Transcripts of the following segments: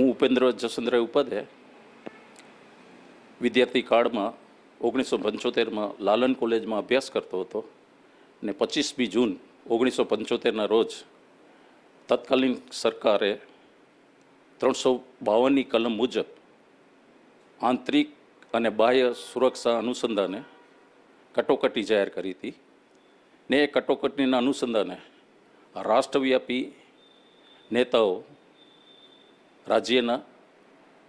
હું ઉપેન્દ્ર જસવંતરાય ઉપાધ્યાય. વિદ્યાર્થી કાળમાં ઓગણીસો પંચોતેરમાં લાલન કોલેજમાં અભ્યાસ કરતો હતો ને પચીસમી જૂન ઓગણીસો પંચોતેરના રોજ તત્કાલીન સરકારે ત્રણસો બાવનની કલમ મુજબ આંતરિક અને બાહ્ય સુરક્ષા અનુસંધાને કટોકટી જાહેર કરી હતી ને એ કટોકટીના અનુસંધાને રાષ્ટ્રવ્યાપી નેતાઓ રાજ્યના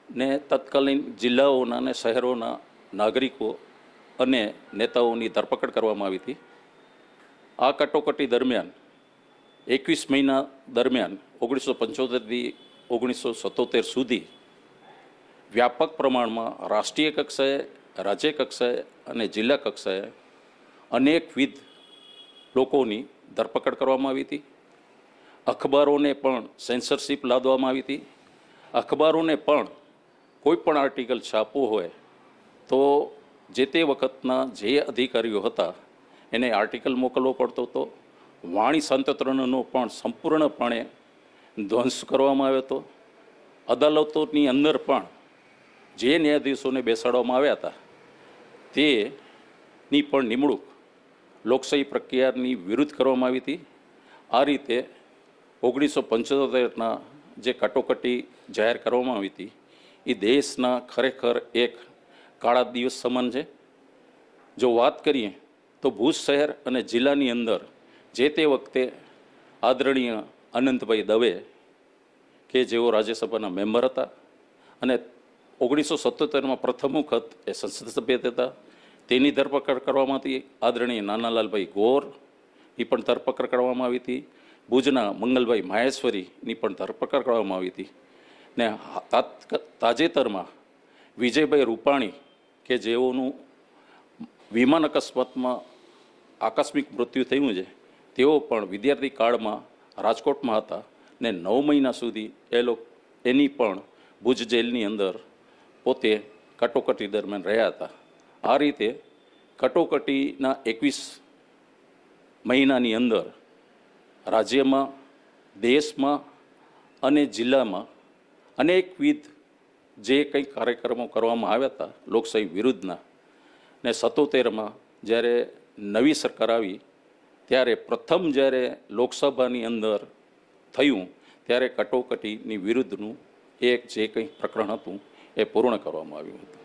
ને તત્કાલીન જિલ્લાઓના અને શહેરોના નાગરિકો અને નેતાઓની ધરપકડ કરવામાં આવી હતી. આ કટોકટી દરમિયાન, એકવીસ મહિના દરમિયાન, ઓગણીસો પંચોતેરથી ઓગણીસો સત્તોતેર સુધી વ્યાપક પ્રમાણમાં રાષ્ટ્રીય કક્ષાએ, રાજ્ય કક્ષાએ અને જિલ્લા કક્ષાએ અનેકવિધ લોકોની ધરપકડ કરવામાં આવી હતી. અખબારોને પણ સેન્સરશીપ લાદવામાં આવી હતી. અખબારોને પણ કોઈ પણ આર્ટિકલ છાપવું હોય, તો જે તે વખતના જે અધિકારીઓ હતા, એને આર્ટિકલ મોકલવો પડતો હતો. વાણી સંતંત્રનો પણ સંપૂર્ણપણે ધ્વંસ કરવામાં આવ્યો હતો. અદાલતોની અંદર પણ જે ન્યાયાધીશોને બેસાડવામાં આવ્યા હતા, તેની પણ નિમણૂક લોકશાહી પ્રક્રિયાની વિરુદ્ધ કરવામાં આવી હતી. આ રીતે ઓગણીસો પંચોતેરના જે કટોકટી જાહેર કરવામાં આવી હતી એ દેશના ખરેખર એક કાળા દિવસ સમાન છે. જો વાત કરીએ તો ભુજ શહેર અને જિલ્લાની અંદર જે તે વખતે આદરણીય અનંતભાઈ દવે કે જેઓ રાજ્યસભાના મેમ્બર હતા અને ઓગણીસો સત્તોતેરમાં પ્રથમ વખત એ સંસદ સભ્ય હતા, તેની ધરપકડ કરવામાં હતી. આદરણીય નાનાલાલભાઈ ગોર એ પણ ધરપકડ કરવામાં આવી હતી. ભુજના મંગલભાઈ માહેશ્વરીની પણ ધરપકડ કરવામાં આવી હતી. ને તાજેતરમાં વિજયભાઈ રૂપાણી કે જેઓનું વિમાન અકસ્માતમાં આકસ્મિક મૃત્યુ થયું છે, તેઓ પણ વિદ્યાર્થી કાળમાં રાજકોટમાં હતા ને નવ મહિના સુધી એ લોકો, એની પણ ભુજ જેલની અંદર પોતે કટોકટી દરમિયાન રહ્યા હતા. આ રીતે કટોકટીના એકવીસ મહિનાની અંદર રાજ્યમાં, દેશમાં અને જિલ્લામાં અનેકવિધ જે કંઈ કાર્યક્રમો કરવામાં આવ્યા હતા લોકશાહી વિરુદ્ધના ને સત્તોતેરમાં જ્યારે નવી સરકાર આવી, ત્યારે પ્રથમ જ્યારે લોકસભાની અંદર થયું, ત્યારે કટોકટીની વિરુદ્ધનું એક જે કંઈ પ્રકરણ હતું એ પૂર્ણ કરવામાં આવ્યું હતું.